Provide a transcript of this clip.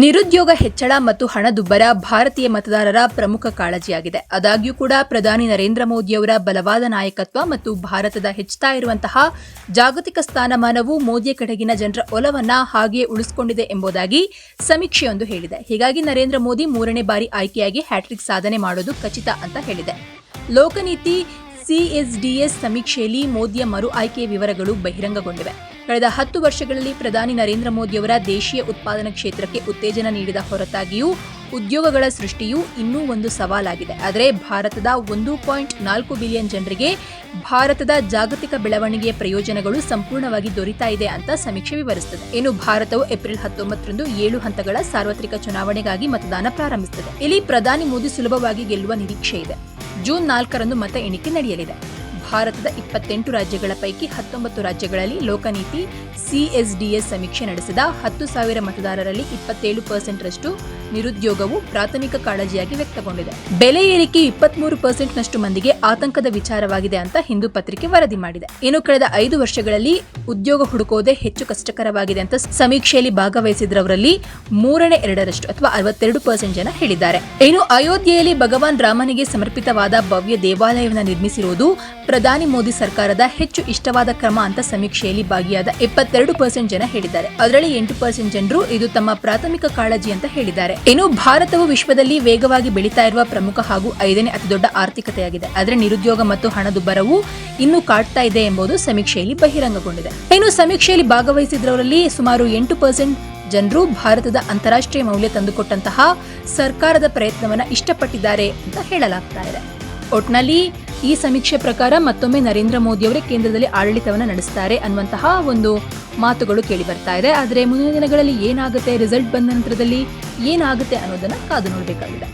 ನಿರುದ್ಯೋಗ ಹೆಚ್ಚಳ ಮತ್ತು ಹಣದುಬ್ಬರ ಭಾರತೀಯ ಮತದಾರರ ಪ್ರಮುಖ ಕಾಳಜಿಯಾಗಿದೆ. ಆದಾಗ್ಯೂ ಕೂಡ ಪ್ರಧಾನಿ ನರೇಂದ್ರ ಮೋದಿಯವರ ಬಲವಾದ ನಾಯಕತ್ವ ಮತ್ತು ಭಾರತದ ಹೆಚ್ಚುತ್ತಾ ಇರುವಂತಹ ಜಾಗತಿಕ ಸ್ಥಾನಮಾನವು ಮೋದಿಯ ಕಡೆಗಿನ ಜನರ ಒಲವನ್ನ ಹಾಗೆಯೇ ಉಳಿಸಿಕೊಂಡಿದೆ ಎಂಬುದಾಗಿ ಸಮೀಕ್ಷೆಯೊಂದು ಹೇಳಿದೆ. ಹೀಗಾಗಿ ನರೇಂದ್ರ ಮೋದಿ ಮೂರನೇ ಬಾರಿ ಆಯ್ಕೆಯಾಗಿ ಹ್ಯಾಟ್ರಿಕ್ ಸಾಧನೆ ಮಾಡೋದು ಖಚಿತ ಅಂತ ಹೇಳಿದೆ. ಲೋಕನೀತಿ ಸಿಎಸ್ಡಿಎಸ್ ಸಮೀಕ್ಷೆಯಲ್ಲಿ ಮೋದಿಯ ಮರು ಆಯ್ಕೆಯ ವಿವರಗಳು ಬಹಿರಂಗಗೊಂಡಿವೆ. ಕಳೆದ ಹತ್ತು ವರ್ಷಗಳಲ್ಲಿ ಪ್ರಧಾನಿ ನರೇಂದ್ರ ಮೋದಿಯವರ ದೇಶೀಯ ಉತ್ಪಾದನಾ ಕ್ಷೇತ್ರಕ್ಕೆ ಉತ್ತೇಜನ ನೀಡಿದ ಹೊರತಾಗಿಯೂ ಉದ್ಯೋಗಗಳ ಸೃಷ್ಟಿಯು ಇನ್ನೂ ಒಂದು ಸವಾಲಾಗಿದೆ. ಆದರೆ ಭಾರತದ ಒಂದು ಪಾಯಿಂಟ್ ನಾಲ್ಕು ಬಿಲಿಯನ್ ಜನರಿಗೆ ಭಾರತದ ಜಾಗತಿಕ ಬೆಳವಣಿಗೆಯ ಪ್ರಯೋಜನಗಳು ಸಂಪೂರ್ಣವಾಗಿ ದೊರೀತಾ ಇದೆ ಅಂತ ಸಮೀಕ್ಷೆ ವಿವರಿಸುತ್ತದೆ. ಇನ್ನು ಭಾರತವು ಏಪ್ರಿಲ್ ಹತ್ತೊಂಬತ್ತರಂದು ಏಳು ಹಂತಗಳ ಸಾರ್ವತ್ರಿಕ ಚುನಾವಣೆಗಾಗಿ ಮತದಾನ ಪ್ರಾರಂಭಿಸುತ್ತದೆ. ಇಲ್ಲಿ ಪ್ರಧಾನಿ ಮೋದಿ ಸುಲಭವಾಗಿ ಗೆಲ್ಲುವ ನಿರೀಕ್ಷೆ ಇದೆ. ಜೂನ್ ನಾಲ್ಕರಂದು ಮತ ಎಣಿಕೆ ನಡೆಯಲಿದೆ. ಭಾರತದ ಇಪ್ಪತ್ತೆಂಟು ರಾಜ್ಯಗಳ ಪೈಕಿ ಹತ್ತೊಂಬತ್ತು ರಾಜ್ಯಗಳಲ್ಲಿ ಲೋಕನೀತಿ ಸಿಎಸ್ಡಿಎಸ್ ಸಮೀಕ್ಷೆ ನಡೆಸಿದ ಹತ್ತು ಸಾವಿರ ಮತದಾರರಲ್ಲಿ ಇಪ್ಪತ್ತೇಳು ಪರ್ಸೆಂಟ್ ರಷ್ಟು ನಿರುದ್ಯೋಗವು ಪ್ರಾಥಮಿಕ ಕಾಳಜಿಯಾಗಿ ವ್ಯಕ್ತಗೊಂಡಿದೆ. ಬೆಲೆ ಏರಿಕೆ ಇಪ್ಪತ್ಮೂರು ಪರ್ಸೆಂಟ್ ನಷ್ಟು ಮಂದಿಗೆ ಆತಂಕದ ವಿಚಾರವಾಗಿದೆ ಅಂತ ಹಿಂದೂ ಪತ್ರಿಕೆ ವರದಿ ಮಾಡಿದೆ. ಇನ್ನು ಕಳೆದ ಐದು ವರ್ಷಗಳಲ್ಲಿ ಉದ್ಯೋಗ ಹುಡುಕೋದೇ ಹೆಚ್ಚು ಕಷ್ಟಕರವಾಗಿದೆ ಅಂತ ಸಮೀಕ್ಷೆಯಲ್ಲಿ ಭಾಗವಹಿಸಿದ್ರವರಲ್ಲಿ ಮೂರನೇ ಎರಡರಷ್ಟು ಅಥವಾ ಅರವತ್ತೆರಡು ಪರ್ಸೆಂಟ್ ಜನ ಹೇಳಿದ್ದಾರೆ. ಇನ್ನು ಅಯೋಧ್ಯೆಯಲ್ಲಿ ಭಗವಾನ್ ರಾಮನಿಗೆ ಸಮರ್ಪಿತವಾದ ಭವ್ಯ ದೇವಾಲಯವನ್ನು ನಿರ್ಮಿಸಿರುವುದು ಪ್ರಧಾನಿ ಮೋದಿ ಸರ್ಕಾರದ ಹೆಚ್ಚು ಇಷ್ಟವಾದ ಕ್ರಮ ಅಂತ ಸಮೀಕ್ಷೆಯಲ್ಲಿ ಭಾಗಿಯಾದ ಇಪ್ಪತ್ತೆರಡು ಪರ್ಸೆಂಟ್ ಜನ ಹೇಳಿದ್ದಾರೆ. ಅದರಲ್ಲಿ ಎಂಟು ಪರ್ಸೆಂಟ್ ಜನರು ಇದು ತಮ್ಮ ಪ್ರಾಥಮಿಕ ಕಾಳಜಿ ಅಂತ ಹೇಳಿದ್ದಾರೆ. ಇನ್ನು ಭಾರತವು ವಿಶ್ವದಲ್ಲಿ ವೇಗವಾಗಿ ಬೆಳೀತಾ ಇರುವ ಪ್ರಮುಖ ಹಾಗೂ ಐದನೇ ಅತಿದೊಡ್ಡ ಆರ್ಥಿಕತೆಯಾಗಿದೆ. ಆದರೆ ನಿರುದ್ಯೋಗ ಮತ್ತು ಹಣದುಬ್ಬರವು ಇನ್ನೂ ಕಾಡ್ತಾ ಇದೆ ಎಂಬುದು ಸಮೀಕ್ಷೆಯಲ್ಲಿ ಬಹಿರಂಗಗೊಂಡಿದೆ. ಇನ್ನು ಸಮೀಕ್ಷೆಯಲ್ಲಿ ಭಾಗವಹಿಸಿದ್ರವರಲ್ಲಿ ಸುಮಾರು ಎಂಟು ಪರ್ಸೆಂಟ್ ಜನರು ಭಾರತದ ಅಂತಾರಾಷ್ಟ್ರೀಯ ಮೌಲ್ಯ ತಂದುಕೊಟ್ಟಂತಹ ಸರ್ಕಾರದ ಪ್ರಯತ್ನವನ್ನ ಇಷ್ಟಪಟ್ಟಿದ್ದಾರೆ ಅಂತ ಹೇಳಲಾಗ್ತಾ ಇದೆ. ಒಟ್ನಲ್ಲಿ ಈ ಸಮೀಕ್ಷೆ ಪ್ರಕಾರ ಮತ್ತೊಮ್ಮೆ ನರೇಂದ್ರ ಮೋದಿಯವರೇ ಕೇಂದ್ರದಲ್ಲಿ ಆಡಳಿತವನ್ನು ನಡೆಸ್ತಾರೆ ಅನ್ನುವಂತಹ ಒಂದು ಮಾತುಗಳು ಕೇಳಿ ಬರ್ತಾ ಇದೆ. ಆದರೆ ಮುಂದಿನ ದಿನಗಳಲ್ಲಿ ಏನಾಗುತ್ತೆ? ರಿಸಲ್ಟ್ ಬಂದ ನಂತರದಲ್ಲಿ ಏನಾಗುತ್ತೆ ಅನ್ನೋದನ್ನು ಕಾದು ನೋಡಬೇಕಾಗಿದೆ.